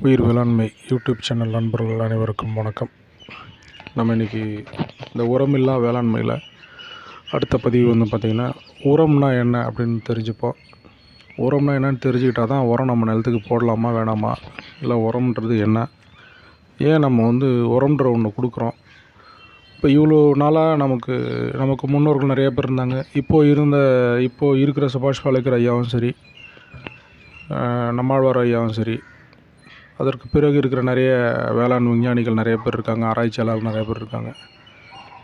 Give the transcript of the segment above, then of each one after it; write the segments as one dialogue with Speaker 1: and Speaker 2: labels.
Speaker 1: உயிர் வேளாண்மை YouTube channel நண்பர்கள் அனைவருக்கும் வணக்கம். நம்ம இன்றைக்கி இந்த உரமில்லா வேளாண்மையில் அடுத்த பதிவு வந்து பார்த்திங்கன்னா உரம்னா என்ன அப்படின்னு தெரிஞ்சுப்போம். உரம்னா என்னன்னு தெரிஞ்சுக்கிட்டால் தான் உரம் நம்ம நிலத்துக்கு போடலாமா வேணாமா? இல்லை உரம்ன்றது என்ன? ஏன் நம்ம வந்து உரம்ன்ற ஒன்று கொடுக்குறோம்? இப்போ இவ்வளோ நாளாக நமக்கு நமக்கு முன்னோர்கள் நிறைய பேர் இருந்தாங்க. இப்போது இருந்த இப்போது இருக்கிற சுபாஷ் பாலேக்கர் ஐயாவும் சரி நம்மாழ்வார் ஐயாவும் சரி அதற்கு பிறகு இருக்கிற நிறைய வேளாண் விஞ்ஞானிகள் நிறைய பேர் இருக்காங்க ஆராய்ச்சியாளர்கள் நிறைய பேர் இருக்காங்க.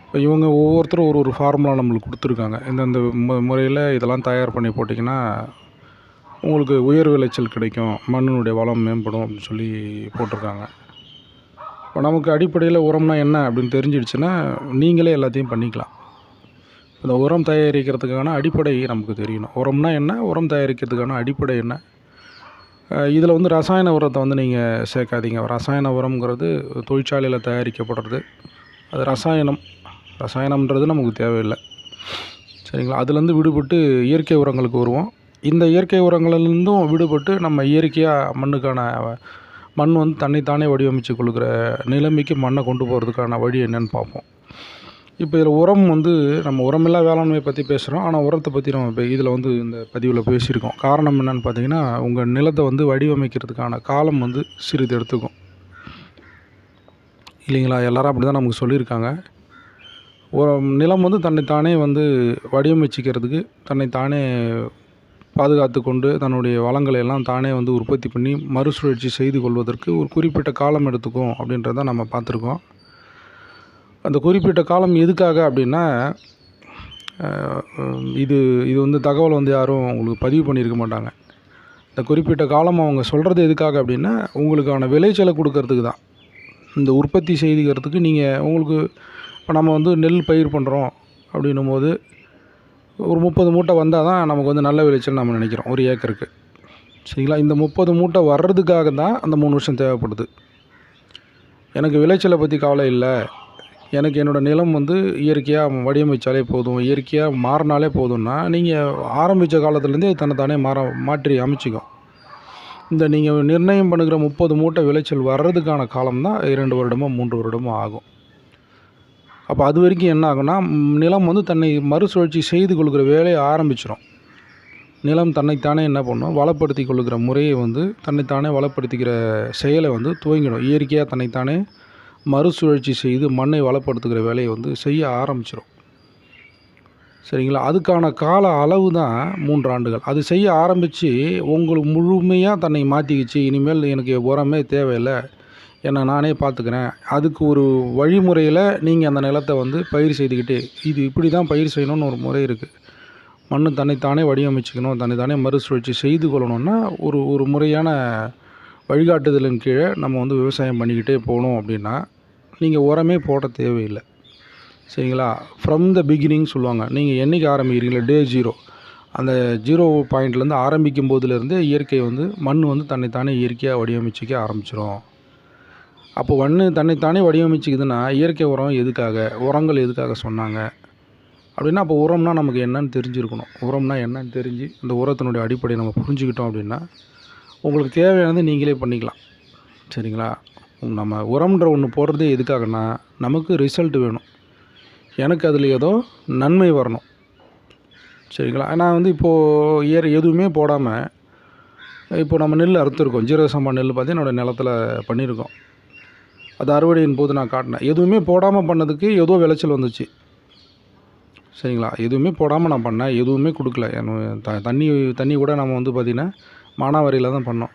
Speaker 1: இப்போ இவங்க ஒவ்வொருத்தரும் ஒரு ஒரு ஃபார்முலா நம்மளுக்கு கொடுத்துருக்காங்க. இந்தந்த மு முறையில் இதெல்லாம் தயார் பண்ணி போட்டிங்கன்னா உங்களுக்கு உயர் விளைச்சல் கிடைக்கும் மண்ணினுடைய வளம் மேம்படும் அப்படின்னு சொல்லி போட்டிருக்காங்க. இப்போ நமக்கு அடிப்படையில் உரம்னா என்ன அப்படின்னு தெரிஞ்சிடுச்சுன்னா நீங்களே எல்லாத்தையும் பண்ணிக்கலாம். இந்த உரம் தயாரிக்கிறதுக்கான அடிப்படை நமக்கு தெரியணும். உரம்னா என்ன? உரம் தயாரிக்கிறதுக்கான அடிப்படை என்ன? இதில் வந்து ரசாயன உரத்தை வந்து நீங்கள் சேர்க்காதீங்க. ரசாயன உரம்ங்கிறது தொழிற்சாலையில் தயாரிக்கப்படுறது. அது ரசாயனம். ரசாயனம்ன்றது நமக்கு தேவையில்லை. சரிங்களா? அதுலேருந்து விடுபட்டு இயற்கை உரங்களுக்கு வருவோம். இந்த இயற்கை உரங்கள்லேருந்தும் விடுபட்டு நம்ம இயற்கையாக மண்ணுக்கான மண் வந்து தன்னைத்தானே வடிவமைச்சு கொடுக்குற நிலைமைக்கு மண்ணை கொண்டு போகிறதுக்கான வழி என்னன்னு பார்ப்போம். இப்போ இதில் உரம் வந்து நம்ம உரமில்லா வேளாண்மையை பற்றி பேசுகிறோம். ஆனால் உரத்தை பற்றி நம்ம இப்போ இதில் வந்து இந்த பதிவில் பேசியிருக்கோம். காரணம் என்னன்னு பார்த்தீங்கன்னா உங்கள் நிலத்தை வந்து வடிவமைக்கிறதுக்கான காலம் வந்து சிறிது எடுத்துக்கும். இல்லைங்களா? எல்லாரும் அப்படி தான் நமக்கு சொல்லியிருக்காங்க. ஒரு நிலம் வந்து தன்னைத்தானே வந்து வடிவமைச்சிக்கிறதுக்கு தன்னைத்தானே பாதுகாத்து கொண்டு தன்னுடைய வளங்களை எல்லாம் தானே வந்து உற்பத்தி பண்ணி மறுசுழற்சி செய்து கொள்வதற்கு ஒரு குறிப்பிட்ட காலம் எடுத்துக்கும் அப்படின்றத நம்ம பார்த்துருக்கோம். அந்த குறிப்பிட்ட காலம் எதுக்காக அப்படின்னா இது இது வந்து தகவல் வந்து யாரும் உங்களுக்கு பதிவு பண்ணியிருக்க மாட்டாங்க. இந்த குறிப்பிட்ட காலம் அவங்க சொல்கிறது எதுக்காக அப்படின்னா உங்களுக்கான விளைச்சலை கொடுக்கறதுக்கு தான். இந்த உற்பத்தி செய்துக்கிறதுக்கு நீங்கள் உங்களுக்கு இப்போ நம்ம வந்து நெல் பயிர் பண்ணுறோம் அப்படின்னும் போது ஒரு முப்பது மூட்டை வந்தால் தான் நமக்கு வந்து நல்ல விளைச்சல் நம்ம நினைக்கிறோம் ஒரு ஏக்கருக்கு. சரிங்களா? இந்த முப்பது மூட்டை வர்றதுக்காக தான் அந்த மூணு வருஷம் தேவைப்படுது. எனக்கு விளைச்சலை பற்றி கவலை இல்லை. எனக்கு என்னோடய நிலம் வந்து இயற்கையாக வடிவமைச்சாலே போதும் இயற்கையாக மாறினாலே போதும்னா நீங்கள் ஆரம்பித்த காலத்துலேருந்தே தன்னைத்தானே மாற மாற்றி அமைச்சிக்கும் இந்த நீங்கள் நிர்ணயம் பண்ணுகிற முப்பது மூட்டை விளைச்சல் வர்றதுக்கான காலம் தான் இரண்டு வருடமோ மூன்று வருடமோ ஆகும். அப்போ அது வரைக்கும் என்ன ஆகும்னா நிலம் வந்து தன்னை மறுசுழற்சி செய்து கொள்கிற வேலையை ஆரம்பிச்சிடும் நிலம் தன்னைத்தானே என்ன பண்ணும்? வளப்படுத்தி கொள்ளுகிற முறையை வந்து தன்னைத்தானே வளப்படுத்திக்கிற செயலை வந்து துவங்கிடும். இயற்கையாக தன்னைத்தானே மறுசுழற்சி செய்து மண்ணை வளப்படுத்துகிற வேலையை வந்து செய்ய ஆரம்பிச்சிடும் சரிங்களா? அதுக்கான கால அளவு தான் மூன்று ஆண்டுகள். அது செய்ய ஆரம்பித்து உங்களுக்கு முழுமையாக தன்னை மாற்றிக்கிச்சு இனிமேல் எனக்கு உரமே தேவையில்லை என்னை நானே பார்த்துக்கிறேன் அதுக்கு ஒரு வழிமுறையில் நீங்கள் அந்த நிலத்தை வந்து பயிர் செய்துக்கிட்டே இது இப்படி தான் பயிர் செய்யணும்னு ஒரு முறை இருக்குது மண் தன்னைத்தானே வடிவமைச்சிக்கணும் தன்னைத்தானே மறுசுழற்சி செய்து கொள்ளணும்னா ஒரு ஒரு முறையான வழிகாட்டுதலின் கீழே நம்ம வந்து விவசாயம் பண்ணிக்கிட்டே போகணும் அப்படின்னா நீங்கள் உரமே போட தேவையில்லை. சரிங்களா? ஃப்ரம் த பிகினிங் சொல்லுவாங்க. நீங்கள் என்றைக்கு ஆரம்பிக்கிறீங்களா டே ஜீரோ அந்த ஜீரோ பாயிண்ட்லேருந்து ஆரம்பிக்கும் போதுலேருந்தே இயற்கை வந்து மண் வந்து தன்னைத்தானே இயற்கையாக வடிவமைச்சிக்க ஆரம்பிச்சிடும் அப்போ மண் தன்னைத்தானே வடிவமைச்சிக்குதுன்னா இயற்கை உரம் எதுக்காக? உரங்கள் எதுக்காக சொன்னாங்க? அப்படின்னா அப்போ உரம்னா நமக்கு என்னன்னு தெரிஞ்சிருக்கணும். உரம்னா என்னன்னு தெரிஞ்சு இந்த உரத்தினுடைய அடிப்படையை நம்ம புரிஞ்சுக்கிட்டோம் அப்படின்னா உங்களுக்கு தேவையானது நீங்களே பண்ணிக்கலாம். சரிங்களா? நம்ம உரம்ன்ற ஒன்று போடுறதே எதுக்காகனா நமக்கு ரிசல்ட் வேணும். எனக்கு அதில் ஏதோ நன்மை வரணும். சரிங்களா? நான் வந்து இப்போது இயர் எதுவுமே போடாமல் இப்போ நம்ம நெல் அறுத்துருக்கோம். ஜீரக சம்பா நெல் பார்த்து என்னோடய நிலத்துல பண்ணியிருக்கோம் அது அறுவடையின் போது நான் காட்டினேன். எதுவுமே போடாமல் பண்ணதுக்கு ஏதோ விளைச்சல் வந்துச்சு. சரிங்களா? எதுவுமே போடாமல் நான் பண்ணேன். எதுவுமே கொடுக்கல. த தண்ணி தண்ணி கூட நம்ம வந்து பார்த்திங்கன்னா மானாவாரியில் தான் பண்ணோம்.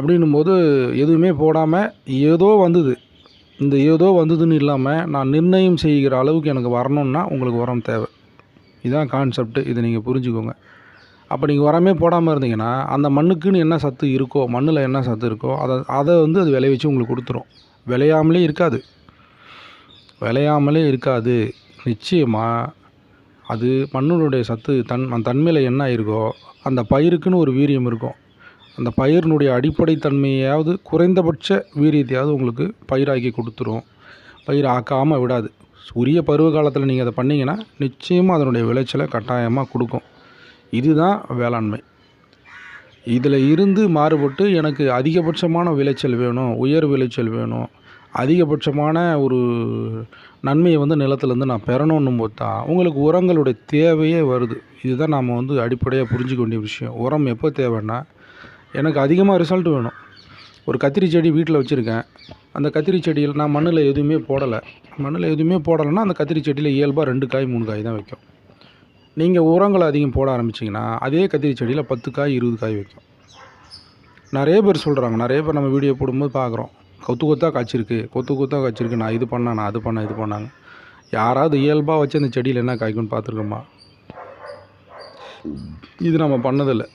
Speaker 1: அப்படின்னும் போது எதுவுமே போடாமல் ஏதோ வந்தது. இந்த ஏதோ வந்ததுன்னு இல்லாமல் நான் நிர்ணயம் செய்கிற அளவுக்கு எனக்கு வரணும்னா உங்களுக்கு உரம் தேவை. இதுதான் கான்செப்ட் இதை நீங்கள் புரிஞ்சுக்கோங்க. அப்போ நீங்கள் உரமே போடாமல் இருந்தீங்கன்னா அந்த மண்ணுக்குன்னு என்ன சத்து இருக்கோ மண்ணில் என்ன சத்து இருக்கோ அதை அதை வந்து அது விளைவிச்சு உங்களுக்கு கொடுத்துரும். விளையாமலே இருக்காது. விளையாமலே இருக்காது. நிச்சயமாக அது மண்ணினுடைய சத்து தன் தன்மையில் என்ன இருக்கோ அந்த பயிருக்குன்னு ஒரு வீரியம் இருக்கும். அந்த பயிரினுடைய அடிப்படை தன்மையாவது குறைந்தபட்ச வீரியத்தையாவது உங்களுக்கு பயிராக்கி கொடுத்துரும். பயிர் ஆக்காமல் விடாது. உரிய பருவ காலத்தில் நீங்கள் அதை பண்ணிங்கன்னா நிச்சயமாக அதனுடைய விளைச்சலை கட்டாயமாக கொடுக்கும். இதுதான் வேளாண்மை. இதில் இருந்து மாறுபட்டு எனக்கு அதிகபட்சமான விளைச்சல் வேணும் உயர் விளைச்சல் வேணும் அதிகபட்சமான ஒரு நன்மையை வந்து நிலத்துலேருந்து நான் பெறணும்னு போது தான் உங்களுக்கு உரங்களுடைய தேவையே வருது. இதுதான் நாம் வந்து அடிப்படையாக புரிஞ்சுக்க வேண்டிய விஷயம். உரம் எப்போ தேவைன்னா எனக்கு அதிகமாக ரிசல்ட் வேணும். ஒரு கத்திரி செடி வீட்டில் வச்சுருக்கேன். அந்த கத்திரி செடியில் நான் மண்ணில் எதுவுமே போடலை. மண்ணில் எதுவுமே போடலைன்னா அந்த கத்திரி செடியில் இயல்பாக ரெண்டு காய் மூணு காய் தான் வைக்கும். நீங்கள் உரங்களை அதிகம் போட ஆரம்பிச்சிங்கன்னா அதே கத்திரி செடியில் பத்து காய் இருபது காய் வைக்கும். நிறைய பேர் சொல்கிறாங்க நிறைய பேர் நம்ம வீடியோ போடும்போது பார்க்குறோம். கொத்து கொத்தாக காய்ச்சிருக்கு. கொத்து கொத்தாக காய்ச்சிருக்கு. நான் இது பண்ணேன் நான் அது பண்ணேன் இது பண்ணாங்க. யாராவது இயல்பாக வச்சு அந்த செடியில் என்ன காய்க்கும்னு பார்த்துருக்கோமா? இது நம்ம பண்ணதில்லை.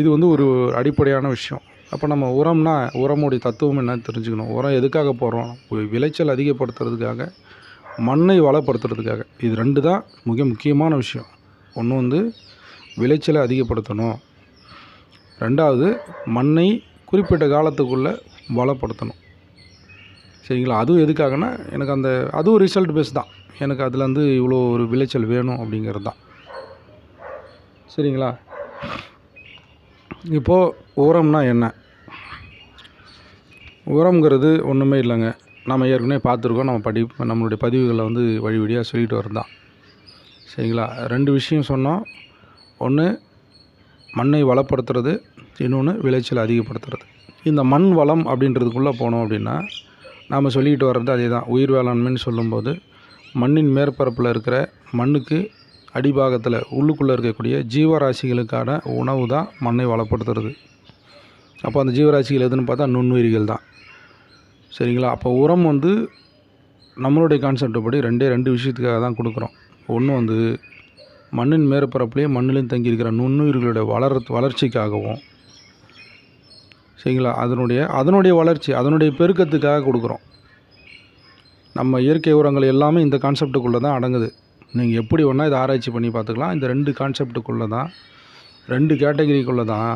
Speaker 1: இது வந்து ஒரு அடிப்படையான விஷயம். அப்போ நம்ம உரம்னா உரமுடைய தத்துவம் என்னன்னு தெரிஞ்சுக்கணும். உரம் எதுக்காக போடுறோம்? விளைச்சல் அதிகப்படுத்துறதுக்காக மண்ணை வளப்படுத்துறதுக்காக. இது ரெண்டு தான் மிக முக்கியமான விஷயம். ஒன்று வந்து விளைச்சலை அதிகப்படுத்தணும். ரெண்டாவது மண்ணை குறிப்பிட்ட காலத்துக்குள்ளே வளப்படுத்தணும். சரிங்களா? அதுவும் எதுக்காகனா எனக்கு அந்த அதுவும் ரிசல்ட் பேஸ் தான். எனக்கு அதுலேருந்து இவ்வளோ ஒரு விளைச்சல் வேணும் அப்படிங்கிறது தான். சரிங்களா? இப்போது உரம்னா என்ன? உரம்ங்கிறது ஒன்றுமே இல்லைங்க. நம்ம ஏற்கனவே பார்த்துருக்கோம். நம்ம படி நம்மளுடைய பதிவுகளில் வந்து வழி வழியாக சொல்லிட்டு வரதான் சரிங்களா? ரெண்டு விஷயம் சொன்னோம். ஒன்று மண்ணை வளப்படுத்துறது. இன்னொன்று விளைச்சல் அதிகப்படுத்துறது. இந்த மண் வளம் அப்படின்றதுக்குள்ளே போனோம் அப்படின்னா நாம் சொல்லிக்கிட்டு வர்றது அதே தான் உயிர் வேளாண்மைன்னு சொல்லும்போது மண்ணின் மேற்பரப்பில் இருக்கிற மண்ணுக்கு அடிபாகத்தில் உள்ளுக்குள்ளே இருக்கக்கூடிய ஜீவராசிகளுக்கான உணவு தான் மண்ணை வளப்படுத்துறது. அப்போ அந்த ஜீவராசிகள் எதுன்னு பார்த்தா நுண்ணுயிரிகள் தான். சரிங்களா? அப்போ உரம் வந்து நம்மளுடைய கான்செப்ட் படி ரெண்டே ரெண்டு விஷயத்துக்காக தான் கொடுக்குறோம். ஒன்று வந்து மண்ணின் மேற்பரப்புலேயே மண்ணிலையும் தங்கியிருக்கிற நுண்ணுயிர்களுடைய வளர வளர்ச்சிக்காகவும் சரிங்களா? அதனுடைய அதனுடைய வளர்ச்சி அதனுடைய பெருக்கத்துக்காக கொடுக்குறோம். நம்ம இயற்கை உரங்கள் எல்லாமே இந்த கான்செப்டுக்குள்ளே தான் அடங்குது. நீங்கள் எப்படி வேணால் இதை ஆராய்ச்சி பண்ணி பார்த்துக்கலாம். இந்த ரெண்டு கான்செப்டுக்குள்ளே தான் ரெண்டு கேட்டகரிக்குள்ளே தான்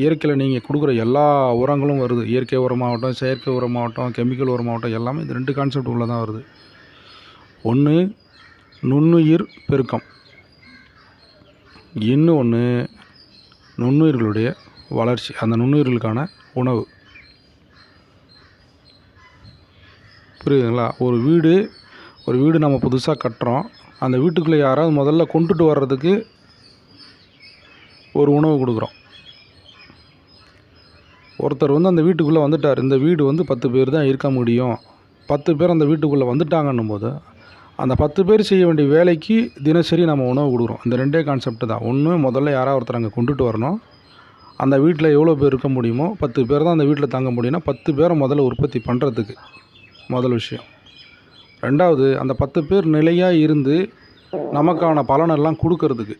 Speaker 1: இயற்கையில் நீங்கள் கொடுக்குற எல்லா உரங்களும் வருது. இயற்கை உரமாகட்டும் செயற்கை உரமாகட்டும் கெமிக்கல் உரமாகட்டும் எல்லாமே இந்த ரெண்டு கான்செப்ட் உள்ளே தான் வருது. ஒன்று நுண்ணுயிர் பெருக்கம். இன்னும் ஒன்று நுண்ணுயிர்களுடைய வளர்ச்சி அந்த நுண்ணுயிர்களுக்கான உணவு. புரியுதுங்களா? ஒரு வீடு ஒரு வீடு நம்ம புதுசாக கட்டுறோம். அந்த வீட்டுக்குள்ளே யாராவது முதல்ல கொண்டுட்டு வர்றதுக்கு ஒரு உணவு கொடுக்குறோம். ஒருத்தர் வந்து அந்த வீட்டுக்குள்ளே வந்துட்டார். இந்த வீடு வந்து பத்து பேர் தான் இருக்க முடியும். பத்து பேர் அந்த வீட்டுக்குள்ளே வந்துட்டாங்கன்னும் போது அந்த பத்து பேர் செய்ய வேண்டிய வேலைக்கு தினசரி நம்ம உணவு கொடுக்குறோம். இந்த ரெண்டே கான்செப்ட் தான். ஒன்று முதல்ல யாராவது ஒருத்தர் அங்கே கொண்டுட்டு வரணும். அந்த வீட்டில் எவ்வளோ பேர் இருக்க முடியுமோ பத்து பேர் தான் அந்த வீட்டில் தங்க முடியும்னா பத்து பேரை முதல்ல உற்பத்தி பண்ணுறதுக்கு முதல் விஷயம். ரெண்டாவது அந்த பத்து பேர் நிலையாக இருந்து நமக்கான பலனெல்லாம் கொடுக்கறதுக்கு.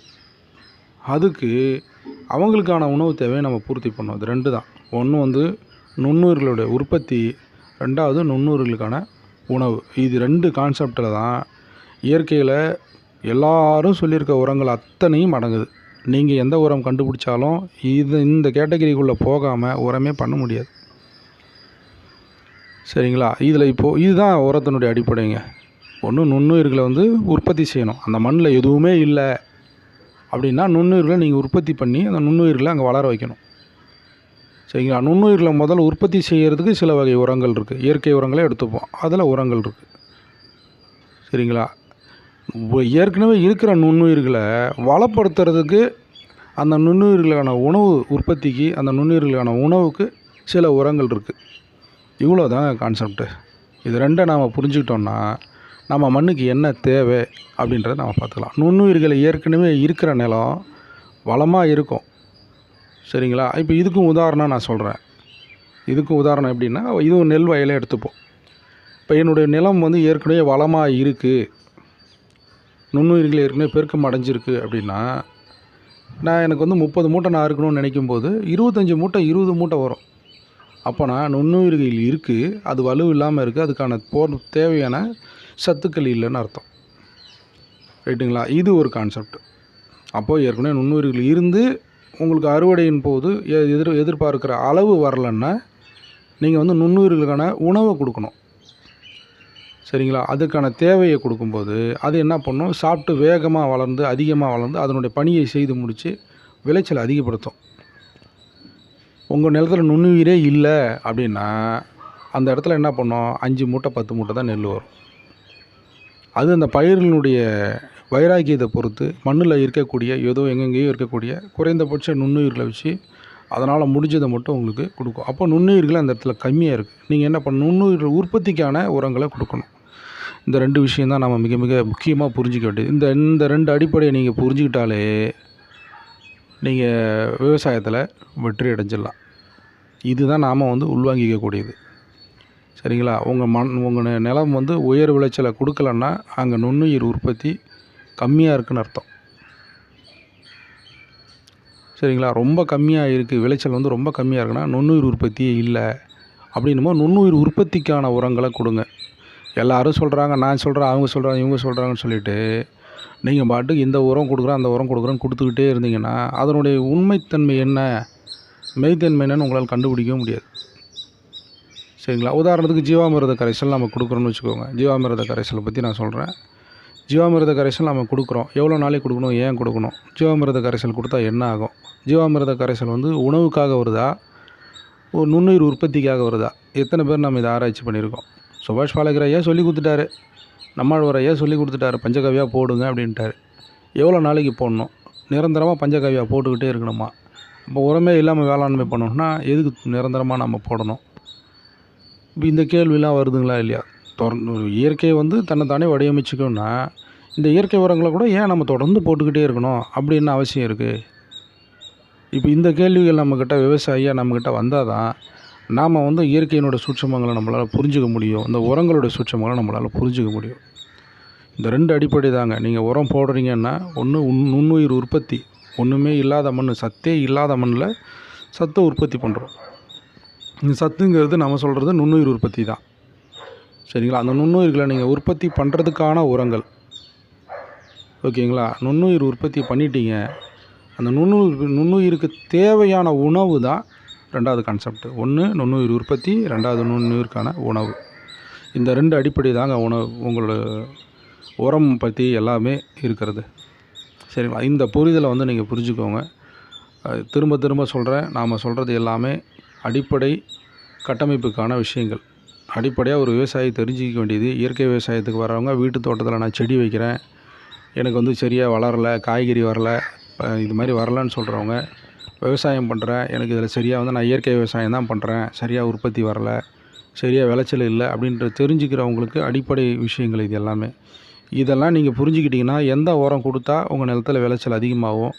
Speaker 1: அதுக்கு அவங்களுக்கான உணவு தேவையை நம்ம பூர்த்தி பண்ணோம் இது ரெண்டு தான். ஒன்று வந்து நுண்ணுயிர்களுடைய உற்பத்தி ரெண்டாவது நுண்ணுயிர்களுக்கான உணவு. இது ரெண்டு கான்செப்டில் தான் இயற்கையில் எல்லாரும் சொல்லியிருக்க உரங்கள் அத்தனையும் அடங்குது. நீங்கள் எந்த உரம் கண்டுபிடிச்சாலும் இது இந்த கேட்டகரிக்குள்ளே போகாமல் உரமே பண்ண முடியாது. சரிங்களா? இதில் இப்போது இதுதான் உரத்தினுடைய அடிப்படைங்க. ஒன்று நுண்ணுயிர்களை வந்து உற்பத்தி செய்யணும். அந்த மண்ணில் எதுவுமே இல்லை அப்படின்னா நுண்ணுயிர்களை நீங்கள் உற்பத்தி பண்ணி அந்த நுண்ணுயிர்களை அங்கே வளர வைக்கணும். சரிங்களா? நுண்ணுயிர்களை முதல்ல உற்பத்தி செய்கிறதுக்கு சில வகை உரங்கள் இருக்குது இயற்கை உரங்களே எடுத்துப்போம். அதில் உரங்கள் இருக்குது சரிங்களா? ஏற்கனவே இருக்கிற நுண்ணுயிர்களை வளப்படுத்துறதுக்கு அந்த நுண்ணுயிர்களுக்கான உணவு உற்பத்திக்கு அந்த நுண்ணுயிர்களுக்கான உணவுக்கு சில உரங்கள் இருக்குது இவ்வளோ தான் கான்செப்ட்டு இது ரெண்டை நாம் புரிஞ்சுக்கிட்டோம்னா நம்ம மண்ணுக்கு என்ன தேவை அப்படின்றத நம்ம பார்த்துக்கலாம். நுண்ணுயிர்கள் ஏற்கனவே இருக்கிற நிலம் வளமாக இருக்கும். சரிங்களா? இப்போ இதுக்கும் உதாரணம் நான் சொல்கிறேன் இதுக்கும் உதாரணம் எப்படின்னா இதுவும் நெல் வயலே எடுத்துப்போம். இப்போ என்னுடைய நிலம் வந்து ஏற்கனவே வளமாக இருக்குது நுண்ணுயிர்கள் ஏற்கனவே பெருக்கம் அடைஞ்சிருக்கு அப்படின்னா நான் எனக்கு வந்து முப்பது மூட்டை நான் இருக்கணும்னு நினைக்கும் போது இருபத்தஞ்சி மூட்டை இருபது மூட்டை வரும். அப்போனா நுண்ணுயிர்கள் இருக்குது அது வலு இல்லாமல் இருக்குது அதுக்கான போர் தேவையான சத்துக்கள் இல்லைன்னு அர்த்தம். ரைட்டுங்களா? இது ஒரு கான்செப்ட் அப்போது ஏற்கனவே நுண்ணுயிர்கள் இருந்து உங்களுக்கு அறுவடையின் போது எ- எதிர் எதிர்பார்க்குற அளவு வரலன்னா நீங்கள் வந்து நுண்ணுயிர்களுக்கான உணவை கொடுக்கணும். சரிங்களா? அதுக்கான தேவையை கொடுக்கும்போது அது என்ன பண்ணும்? சாப்பிட்டு வேகமாக வளர்ந்து அதிகமாக வளர்ந்து அதனுடைய பணியை செய்து முடித்து விளைச்சல் அதிகப்படுத்தும். உங்கள் நிலத்துல நுண்ணுயிரே இல்லை அப்படின்னா அந்த இடத்துல என்ன பண்ணோம்? அஞ்சு மூட்டை பத்து மூட்டை தான் நெல் வரும். அது அந்த பயிர்களினுடைய வைராக்கியத்தை பொறுத்து மண்ணில் இருக்கக்கூடிய ஏதோ எங்கெங்கேயோ இருக்கக்கூடிய குறைந்தபட்ச நுண்ணுயிர்களை வச்சு அதனால் முடிஞ்சதை மட்டும் உங்களுக்கு கொடுக்கும். அப்போ நுண்ணுயிர்கள் அந்த இடத்துல கம்மியாக இருக்குது நீங்கள் என்ன பண்ண நுண்ணுயிர் உற்பத்திக்கான உரங்களை கொடுக்கணும். இந்த ரெண்டு விஷயம் தான் நம்ம மிக மிக முக்கியமாக புரிஞ்சிக்க வேண்டியது. இந்த இந்த ரெண்டு அடிப்படையை நீங்கள் புரிஞ்சுக்கிட்டாலே நீங்கள் விவசாயத்தில் வெற்றி அடைஞ்சிடலாம். இதுதான் நாம் வந்து உள்வாங்கிக்கக்கூடியது. சரிங்களா? உங்கள் மண் உங்கள் நிலம் வந்து உயர் விளைச்சலை கொடுக்கலன்னா அங்கே நுண்ணுயிர் உற்பத்தி கம்மியாக இருக்குன்னு அர்த்தம். சரிங்களா? ரொம்ப கம்மியாக இருக்குது விளைச்சல் வந்து ரொம்ப கம்மியாக இருக்குன்னா நுண்ணுயிர் உற்பத்தியே இல்லை. அப்படின்னுமோ நுண்ணுயிர் உற்பத்திக்கான உரங்களை கொடுங்க. எல்லாரும் சொல்கிறாங்க நான் சொல்கிறேன் அவங்க சொல்கிறாங்க இவங்க சொல்கிறாங்கன்னு சொல்லிட்டு நீங்கள் பாட்டுக்கு இந்த உரம் கொடுக்குறோம் அந்த உரம் கொடுக்குறோன்னு கொடுத்துக்கிட்டே இருந்தீங்கன்னா அதனுடைய உண்மைத்தன்மை என்ன? மெய்த்தன்மை என்னன்னு உங்களால் கண்டுபிடிக்க முடியாது. சரிங்களா? உதாரணத்துக்கு ஜீவாமிரத கரைசல் நம்ம கொடுக்குறோன்னு வச்சுக்கோங்க. ஜீவாமிரத கரைசலை பற்றி நான் சொல்கிறேன் ஜீவாமிரத கரைசல் நம்ம கொடுக்குறோம். எவ்வளோ நாளைக்கு கொடுக்கணும்? ஏன் கொடுக்கணும்? ஜீவாமிரத கரைசல் கொடுத்தா என்ன ஆகும்? ஜீவாமிரத கரைசல் வந்து உணவுக்காக வருதா? ஒரு நுண்ணுயிர் உற்பத்திக்காக வருதா? எத்தனை பேர் நம்ம இதை ஆராய்ச்சி பண்ணியிருக்கோம்? சுபாஷ் பாலகர் ஐயா சொல்லி கொடுத்துட்டாரு. நம்மாழ்வார் ஐயா சொல்லி கொடுத்துட்டாரு. பஞ்சகவியாக போடுங்க அப்படின்ட்டாரு. எவ்வளோ நாளைக்கு போடணும்? நிரந்தரமாக பஞ்சகவியாக போட்டுக்கிட்டே இருக்கணுமா? இப்போ உரமே இல்லாமல் வேளாண்மை பண்ணோம்னா எதுக்கு நிரந்தரமாக நம்ம போடணும்? இப்போ இந்த கேள்விலாம் வருதுங்களா இல்லையா? தொடர்ந்து இயற்கையை வந்து தன்னைத்தானே வடிவமைச்சிக்கணும்னா இந்த இயற்கை உரங்களை கூட ஏன் நம்ம தொடர்ந்து போட்டுக்கிட்டே இருக்கணும் அப்படின்னு அவசியம் இருக்குது இப்போ இந்த கேள்விகள் நம்மக்கிட்ட விவசாயியாக நம்மக்கிட்ட வந்தால் தான் நாம் வந்து இயற்கையினோட சூட்சமங்களை நம்மளால் புரிஞ்சுக்க முடியும். இந்த உரங்களோட சூட்சமங்களை நம்மளால் புரிஞ்சுக்க முடியும். இந்த ரெண்டு அடிப்படை தாங்க நீங்கள் உரம் போடுறீங்கன்னா ஒன்று நுண்ணுயிர் உற்பத்தி ஒன்றுமே இல்லாத மண் சத்தே இல்லாத மண்ணில் சத்தை உற்பத்தி பண்ணுறோம் இந்த சத்துங்கிறது நம்ம சொல்கிறது நுண்ணுயிர் உற்பத்தி தான். சரிங்களா? அந்த நுண்ணுயிர்களை நீங்கள் உற்பத்தி பண்ணுறதுக்கான உரங்கள். ஓகேங்களா? நுண்ணுயிர் உற்பத்தி பண்ணிட்டீங்க. அந்த நுண்ணுயிர் நுண்ணுயிருக்கு தேவையான உணவு தான் ரெண்டாவது கான்செப்ட் ஒன்று நுண்ணுயிர் உற்பத்தி ரெண்டாவது நுண்ணுயிருக்கான உணவு. இந்த ரெண்டு அடிப்படை தாங்க உணவு உங்களோட உரம் பற்றி எல்லாமே இருக்கிறது. சரிங்களா? இந்த புரிதலை வந்து நீங்கள் புரிஞ்சுக்கோங்க. திரும்ப திரும்ப சொல்கிறேன் நாம் சொல்கிறது எல்லாமே அடிப்படை கட்டமைப்புக்கான விஷயங்கள். அடிப்படையாக ஒரு விவசாயி தெரிஞ்சிக்க வேண்டியது இயற்கை விவசாயத்துக்கு வரவங்க வீட்டு தோட்டத்தில் நான் செடி வைக்கிறேன். எனக்கு வந்து சரியாக வளரல காய்கறி வரல இது மாதிரி வரலன்னு சொல்கிறவங்க விவசாயம் பண்ணுறேன் எனக்கு இதில் சரியாக வந்து நான் இயற்கை விவசாயம் தான் பண்ணுறேன் சரியாக உற்பத்தி வரல சரியாக விளைச்சல் இல்லை அப்படின்ற தெரிஞ்சுக்கிறவங்களுக்கு அடிப்படை விஷயங்கள் இது எல்லாமே. இதெல்லாம் நீங்கள் புரிஞ்சுக்கிட்டிங்கன்னா எந்த உரம் கொடுத்தா உங்கள் நிலத்தில் விளைச்சல் அதிகமாகும்?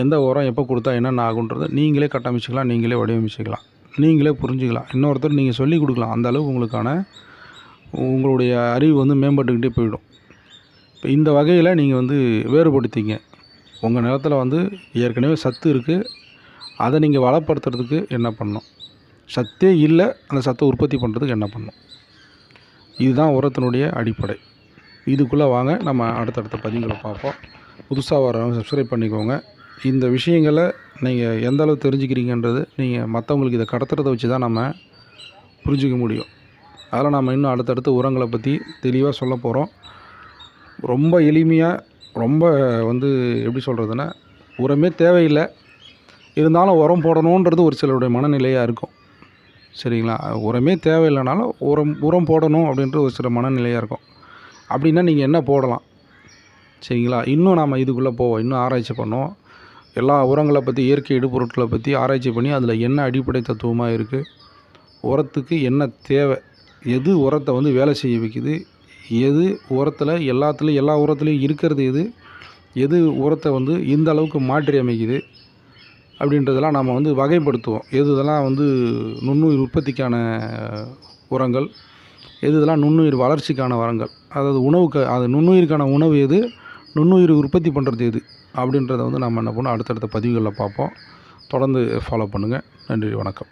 Speaker 1: எந்த உரம் எப்போ கொடுத்தா என்னென்ன ஆகுன்றதை நீங்களே கட்டமைச்சிக்கலாம் நீங்களே வடிவமைச்சிக்கலாம். நீங்களே புரிஞ்சுக்கலாம். இன்னொருத்தர் நீங்கள் சொல்லிக் கொடுக்கலாம். அந்த அளவுக்கு உங்களுக்கான உங்களுடைய அறிவு வந்து மேம்பட்டுக்கிட்டே போயிடும். இப்போ இந்த வகையில் நீங்கள் வந்து வேறுபடுத்திங்க. உங்கள் நிலத்துல வந்து ஏற்கனவே சத்து இருக்குது அதை நீங்கள் வளப்படுத்துறதுக்கு என்ன பண்ணணும் சத்தே இல்லை அந்த சத்தை உற்பத்தி பண்ணுறதுக்கு என்ன பண்ணணும் இதுதான் உரத்தினுடைய அடிப்படை. இதுக்குள்ளே வாங்க. நம்ம அடுத்தடுத்த பதிவுகளை பார்ப்போம். புதுசாக வரவங்க சப்ஸ்கிரைப் பண்ணிக்கோங்க. இந்த விஷயங்களை நீங்கள் எந்த அளவு தெரிஞ்சுக்கிறீங்கன்றது நீங்கள் மற்றவங்களுக்கு இதை கடத்துறதை வச்சு தான் நம்ம புரிஞ்சிக்க முடியும். அதில் நம்ம இன்னும் அடுத்தடுத்த உரங்களை பற்றி தெளிவாக சொல்ல போகிறோம் ரொம்ப எளிமையாக ரொம்ப வந்து எப்படி சொல்கிறதுன்னா உரமே தேவையில்லை. இருந்தாலும் உரம் போடணுன்றது ஒரு சிலருடைய மனநிலையாக இருக்கும். சரிங்களா? உரமே தேவையில்லைனாலும் உரம் உரம் போடணும் அப்படின்ற ஒரு சில மனநிலையாக இருக்கும். அப்படின்னா நீங்கள் என்ன போடலாம்? சரிங்களா? இன்னும் நாம் இதுக்குள்ளே போவோம். இன்னும் ஆராய்ச்சி பண்ணுவோம். எல்லா உரங்களை பற்றி இயற்கை இடுபொருட்களை பற்றி ஆராய்ச்சி பண்ணி அதில் என்ன அடிப்படை தத்துவமாக இருக்குது உரத்துக்கு என்ன தேவை? எது உரத்தை வந்து வேலை செய்ய வைக்குது? எது உரத்தில் எல்லாத்துலேயும் எல்லா உரத்துலேயும் இருக்கிறது எது? எது உரத்தை வந்து இந்த அளவுக்கு மாற்றி அமைக்குது? அப்படின்றதெல்லாம் நாம் வந்து வகைப்படுத்துவோம். எது இதெல்லாம் வந்து நுண்ணுயிர் உற்பத்திக்கான உரங்கள்? எது இதெல்லாம் நுண்ணுயிர் வளர்ச்சிக்கான உரங்கள்? அதாவது உணவுக்கு அது நுண்ணுயிருக்கான உணவு எது? நுண்ணுயிர் உற்பத்தி பண்ணுறது எது? அப்படின்றத வந்து நம்ம என்ன பண்ணோம் அடுத்தடுத்த பதிவுகளில் பார்ப்போம். தொடர்ந்து ஃபாலோ பண்ணுங்கள் நன்றி வணக்கம்.